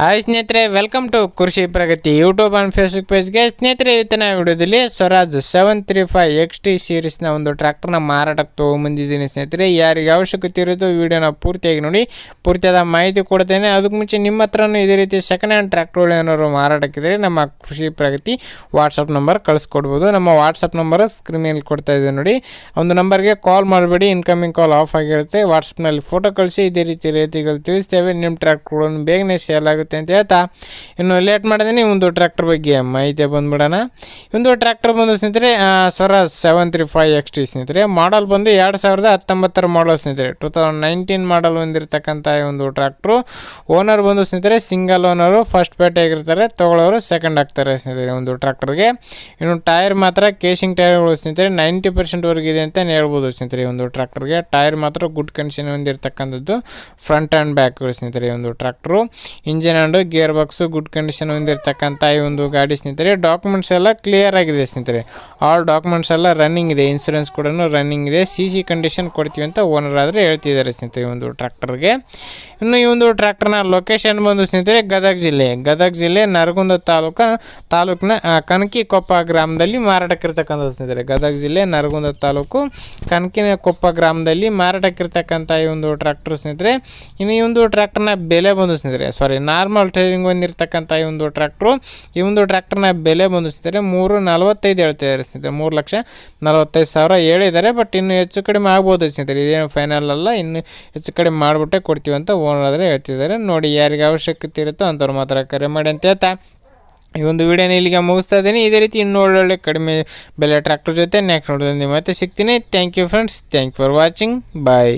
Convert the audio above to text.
Hi ಸ್ನೇಹಿತರೆ welcome to Krishi Pragati YouTube and Facebook ಪೇಜ್ಗೆ ಸ್ನೇಹಿತರೆ, ಇವತ್ತಿನ ವಿಡಿಯೋದಲ್ಲಿ Swaraj seven three five X T ಸೀರೀಸ್ನ ಒಂದು ಟ್ರ್ಯಾಕ್ಟರ್ನ ಮಾರಾಟಕ್ಕೆ ತೊಗೊಂಬಂದಿದ್ದೀನಿ ಸ್ನೇಹಿತರೆ. ಯಾರಿಗೆ ಅವಶ್ಯಕತೆ ಇರೋದು ವಿಡಿಯೋನ ಪೂರ್ತಿಯಾಗಿ ನೋಡಿ, ಪೂರ್ತಿಯಾದ ಮಾಹಿತಿ ಕೊಡ್ತೇನೆ. ಅದಕ್ಕೆ ಮುಂಚೆ ನಿಮ್ಮ ಹತ್ರನೂ ಇದೇ ರೀತಿ ಸೆಕೆಂಡ್ ಹ್ಯಾಂಡ್ ಟ್ರ್ಯಾಕ್ಟರ್ಗಳು ಏನಾದ್ರು ಮಾರಾಟಕ್ಕಿದ್ರೆ ನಮ್ಮ ಕೃಷಿ ಪ್ರಗತಿ ವಾಟ್ಸಪ್ ನಂಬರ್ ಕಳಿಸ್ಕೊಡ್ಬೋದು. ನಮ್ಮ ವಾಟ್ಸಪ್ ನಂಬರ್ ಸ್ಕ್ರೀನಲ್ಲಿ ಕೊಡ್ತಾ ಇದೆ ನೋಡಿ. ಒಂದು ನಂಬರ್ಗೆ ಕಾಲ್ ಮಾಡಬೇಡಿ ಇನ್ಕಮಿಂಗ್ ಕಾಲ್ ಆಫ್ ಆಗಿರುತ್ತೆ. ವಾಟ್ಸಪ್ನಲ್ಲಿ ಫೋಟೋ ಕಳಿಸಿ, ಇದೇ ರೀತಿ ರೇತಿಗಳು ತಿಳಿಸ್ತೇವೆ. ನಿಮ್ಮ ಟ್ರ್ಯಾಕ್ಟರ್ಗಳನ್ನು ಬೇಗನೆ ಸೇಲ್ ಆಗುತ್ತೆ. ಅಂತ ಹೇಳ್ತಾ. ಇನ್ನು ಲೇಟ್ ಮಾಡಿದ್ರೆ ಒಂದು ಟ್ರ್ಯಾಕ್ಟರ್ ಬಗ್ಗೆ ಮಾಹಿತಿ ಬಂದ್ಬಿಡೋಣ. ಒಂದು ಟ್ರ್ಯಾಕ್ಟರ್ ಬಂದು ಸ್ನೇಹಿತರೆ Swaraj seven three five X T ಸ್ನೇಹಿತರೆ ಮಾಡಲ್ ಬಂದು ಎರಡು ಸಾವಿರದ ಹತ್ತೊಂಬತ್ತರ ಮಾಡಲ್ ಸ್ನೇಹಿತರೆ. ಟೂ ತೌಸಂಡ್ ನೈನ್ಟೀನ್ ಮಾಡಲ್ ಹೊಂದಿರತಕ್ಕಂಥ ಒಂದು ಟ್ರ್ಯಾಕ್ಟ್ರು ಓನರ್ ಬಂದು ಸ್ನೇಹಿತರೆ ಸಿಂಗಲ್ ಓನರು ಫಸ್ಟ್ ಪೇಟೆ ಆಗಿರ್ತಾರೆ, ತಗೊಳ್ಳೋರು ಸೆಕೆಂಡ್ ಆಗ್ತಾರೆ ಸ್ನೇಹಿತರೆ ಒಂದು ಟ್ರ್ಯಾಕ್ಟರ್ಗೆ ಇನ್ನು ಟೈರ್ ಮಾತ್ರ ಕೇಶಿಂಗ್ ಟೈರ್ಗಳು ಸ್ನೇಹಿತರೆ ನೈಂಟಿ ಪರ್ಸೆಂಟ್ವರೆಗೆ ಇದೆ ಅಂತ ಹೇಳ್ಬೋದು ಸ್ನೇಹಿತರೆ ಒಂದು ಟ್ರ್ಯಾಕ್ಟರ್ಗೆ ಟೈರ್ ಮಾತ್ರ ಗುಡ್ ಕಂಡೀಷನ್ ಹೊಂದಿರತಕ್ಕಂಥದ್ದು ಫ್ರಂಟ್ ಆ್ಯಂಡ್ ಬ್ಯಾಕ್ ಸ್ನೇಹಿತರೆ ಒಂದು tractor engine and gear box good condition ಹೊಂದಿರತಕ್ಕಂಥ ಈ ಒಂದು ಗಾಡಿ ಸ್ನೇಹಿತರೆ. ಡಾಕ್ಯುಮೆಂಟ್ಸ್ ಎಲ್ಲ ಕ್ಲಿಯರ್ ಆಗಿದೆ ಸ್ನೇಹಿತರೆ. ಆಲ್ ಡಾಕ್ಯುಮೆಂಟ್ಸ್ ಎಲ್ಲ ರನ್ನಿಂಗ್ ಇದೆ. ಇನ್ಸೂರೆನ್ಸ್ ಕೂಡ ರನ್ನಿಂಗ್ ಇದೆ. ಸಿ ಸಿ ಕಂಡೀಷನ್ ಕೊಡ್ತೀವಿ ಅಂತ ಓನರ್ ಆದರೆ ಹೇಳ್ತಿದ್ದಾರೆ ಸ್ನೇಹಿತರೆ ಈ ಒಂದು ಟ್ರ್ಯಾಕ್ಟರ್ಗೆ ಇನ್ನು ಈ ಒಂದು ಟ್ರ್ಯಾಕ್ಟರ್ನ ಲೊಕೇಶನ್ ಬಂದು ಸ್ನೇಹಿತರೆ ಗದಗ ಜಿಲ್ಲೆ. ಗದಗ ಜಿಲ್ಲೆ ನರಗುಂದ ತಾಲೂಕ, ತಾಲೂಕಿನ ಕನಕಿ ಕೊಪ್ಪ ಗ್ರಾಮದಲ್ಲಿ ಮಾರಾಟಕ್ಕಿರ್ತಕ್ಕಂಥ ಸ್ನೇಹಿತರೆ. ಗದಗ ಜಿಲ್ಲೆ ನರಗುಂದ ತಾಲೂಕು ಕನಕಿನ ಕೊಪ್ಪ ಗ್ರಾಮದಲ್ಲಿ ಮಾರಾಟಕ್ಕಿರ್ತಕ್ಕಂಥ ಈ ಒಂದು ಟ್ರ್ಯಾಕ್ಟರ್ ಸ್ನೇಹಿತರೆ. ಇನ್ನು ಈ ಒಂದು ಟ್ರ್ಯಾಕ್ಟರ್ನ ಬೆಲೆ ಬಂದು ಸ್ನೇಹಿತರೆ ಸಾರಿ ನಾರ್ಮಲ್ ಟೈರಿಂಗ್ ಹೊಂದಿರತಕ್ಕಂಥ ಈ ಒಂದು ಟ್ರ್ಯಾಕ್ಟ್ರು. ಈ ಒಂದು ಟ್ರ್ಯಾಕ್ಟರ್ನ ಬೆಲೆ ಬಂದು ಸ್ನೇಹಿತರೆ ಮೂರು ನಲವತ್ತೈದು ಹೇಳ್ತಿದ್ದಾರೆ ಸ್ನೇಹಿತರೆ. ಮೂರು ಲಕ್ಷ ನಲವತ್ತೈದು ಸಾವಿರ ಹೇಳಿದ್ದಾರೆ, ಬಟ್ ಇನ್ನು ಹೆಚ್ಚು ಕಡಿಮೆ ಆಗ್ಬೋದು ಸ್ನೇಹಿತರೆ. ಇದೇನು ಫೈನಲ್ ಅಲ್ಲ, ಇನ್ನು ಹೆಚ್ಚು ಕಡಿಮೆ ಮಾಡಿಬಿಟ್ಟೆ ಕೊಡ್ತೀವಿ ಅಂತ ಓನರ್ ಹೇಳ್ತಿದ್ದಾರೆ. ನೋಡಿ ಯಾರಿಗೆ ಅವಶ್ಯಕತೆ ಇರುತ್ತೋ ಅಂಥವ್ರು ಮಾತ್ರ ಕರೆ ಮಾಡಿ ಅಂತ ಹೇಳ್ತಾ. ಈ ಒಂದು ವಿಡಿಯೋನ ಇಲ್ಲಿಗೆ ಮುಗಿಸ್ತಾ ಇದ್ದೀನಿ. ಇದೇ ರೀತಿ ಇನ್ನೂ ಒಳ್ಳೊಳ್ಳೆ ಕಡಿಮೆ ಬೆಲೆ ಟ್ರ್ಯಾಕ್ಟರ್ ಜೊತೆ ನೆಕ್ಸ್ಟ್ ನೋಡೋದು ಮತ್ತೆ ಸಿಗ್ತೀನಿ. Thank you friends thank for watching bye